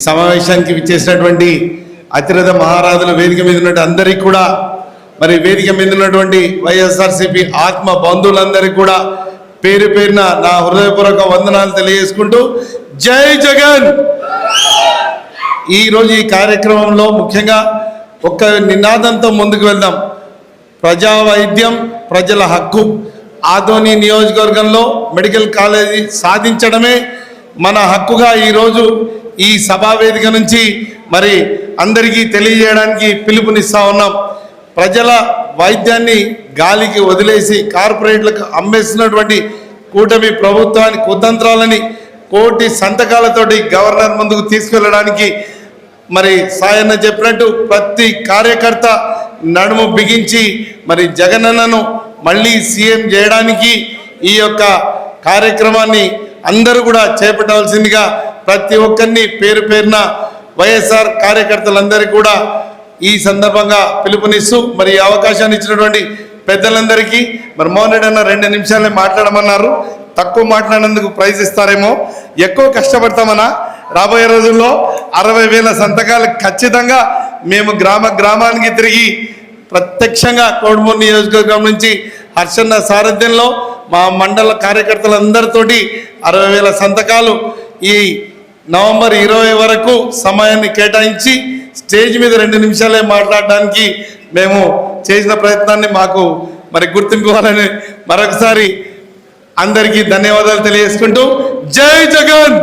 సమావేశానికి విచ్చేసినటువంటి అతిరథ మహారాజుల వేదిక మీద ఉన్నటువంటి అందరికీ కూడా మరి వేదిక మీద ఉన్నటువంటి వైఎస్ఆర్సిపి ఆత్మ బంధువులందరికీ కూడా పేరు పేరున నా హృదయపూర్వక వందనాలు తెలియజేసుకుంటూ జై జగన్! ఈరోజు ఈ కార్యక్రమంలో ముఖ్యంగా ఒక్క నినాదంతో ముందుకు వెళ్దాం. ప్రజా వైద్యం ప్రజల హక్కు. ఆదోని నియోజకవర్గంలో మెడికల్ కాలేజీ సాధించడమే మన హక్కుగా ఈరోజు ఈ సభావేదిక నుంచి మరి అందరికీ తెలియజేయడానికి పిలుపునిస్తా ఉన్నాం. ప్రజల వైద్యాన్ని గాలికి వదిలేసి కార్పొరేట్లకు అమ్మేస్తున్నటువంటి కూటమి ప్రభుత్వాన్ని కుతంత్రాలని కోటి సంతకాలతోటి గవర్నర్ ముందుకు తీసుకెళ్ళడానికి మరి సాయన్న చెప్పినట్టు ప్రతి కార్యకర్త నడుము బిగించి మరి జగనన్నను మళ్ళీ సీఎం చేయడానికి ఈ యొక్క కార్యక్రమాన్ని అందరూ కూడా చేపట్టవలసిందిగా ప్రతి ఒక్కరిని పేరు పేరున వైఎస్ఆర్ కార్యకర్తలందరికీ కూడా ఈ సందర్భంగా పిలుపునిస్తూ మరి అవకాశాన్ని ఇచ్చినటువంటి పెద్దలందరికీ మరి మోహన్ రెడ్డి అన్న రెండు నిమిషాలే మాట్లాడమన్నారు. తక్కువ మాట్లాడినందుకు ప్రైజ్ ఇస్తారేమో. ఎక్కువ కష్టపడతామన్నా రాబోయే రోజుల్లో అరవై వేల సంతకాలు ఖచ్చితంగా మేము గ్రామ గ్రామానికి తిరిగి ప్రత్యక్షంగా కోడుమూరు నియోజకవర్గం నుంచి హర్షన్న సారథ్యంలో మా మండల కార్యకర్తలందరితోటి అరవై వేల సంతకాలు ఈ నవంబర్ ఇరవై వరకు సమయాన్ని కేటాయించి స్టేజ్ మీద రెండు నిమిషాలే మాట్లాడడానికి మేము చేసిన ప్రయత్నాన్ని మాకు మరి గుర్తింపు ఇవ్వాలని మరొకసారి అందరికీ ధన్యవాదాలు తెలియజేసుకుంటూ జై జగన్!